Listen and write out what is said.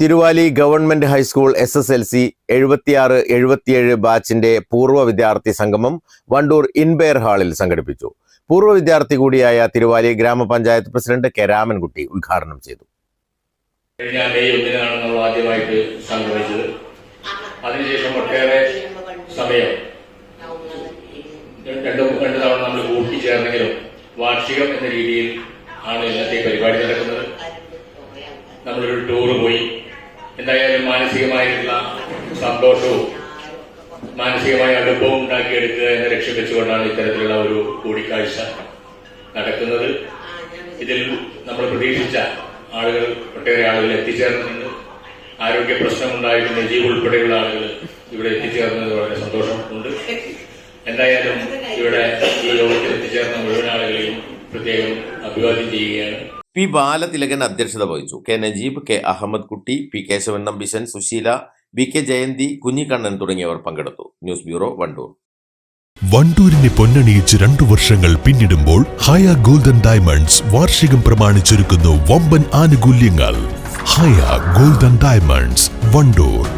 Thiruvali government high school S S L C എഴുപത്തിയാറ് എഴുപത്തിയേഴ് ബാച്ചിന്റെ പൂർവ വിദ്യാർത്ഥി സംഗമം വണ്ടൂർ ഇൻബെയർ ഹാളിൽ സംഘടിപ്പിച്ചു. പൂർവ വിദ്യാർത്ഥി കൂടിയായ തിരുവാലി ഗ്രാമപഞ്ചായത്ത് പ്രസിഡന്റ് കെ രാമൻകുട്ടി ഉദ്ഘാടനം ചെയ്തു. ആദ്യമായിട്ട് സംഘടിച്ചത് അതിനുശേഷം ഒട്ടേറെ സമയം രണ്ട് രണ്ട് തവണ നമ്മൾ കൂട്ടിച്ചേർന്നെങ്കിലും വാർഷികം എന്ന രീതിയിൽ ആണ് ഇന്നത്തെ പരിപാടി നടക്കുന്നത്. നമ്മളൊരു ടൂർ പോയി. എന്തായാലും മാനസികമായിട്ടുള്ള സന്തോഷവും മാനസികമായ അടുപ്പവും ഉണ്ടാക്കിയെടുക്കുക എന്ന ലക്ഷ്യം വെച്ചുകൊണ്ടാണ് ഇത്തരത്തിലുള്ള ഒരു കൂടിക്കാഴ്ച നടക്കുന്നത്. ഇതിൽ നമ്മൾ പ്രതീക്ഷിച്ച ആളുകൾ ഒട്ടേറെ ആളുകൾ എത്തിച്ചേർന്നിട്ടുണ്ട്. ആരോഗ്യ പ്രശ്നമുണ്ടായിരുന്ന ജീവ് ഉൾപ്പെടെയുള്ള ആളുകൾ ഇവിടെ എത്തിച്ചേർന്നത് വളരെ സന്തോഷം ഉണ്ട് എന്തായാലും ഇവിടെ ഈ യോഗത്തിൽ എത്തിച്ചേർന്ന മുഴുവൻ ആളുകളെയും പ്രത്യേകം അഭിവാദ്യം ചെയ്യുകയാണ്. പി ബാലതിലകൻ അധ്യക്ഷത വഹിച്ചു. K Najeeb K Ahammed Kutty P Keshavan Nambisan Susheela V K Jayanthi Kunhikannan തുടങ്ങിയവർ പങ്കെടുത്തു. News bureau Wandoor. വണ്ടൂരിനെ പൊന്നണിയിച്ച് രണ്ടു വർഷങ്ങൾ പിന്നിടുമ്പോൾ ഹയ ഗോൾഡൻ ഡയമണ്ട്സ് വാർഷികം പ്രമാണിച്ചൊരുക്കുന്നു വമ്പൻ ആനുകൂല്യങ്ങൾ. Haya golden diamonds Wandoor.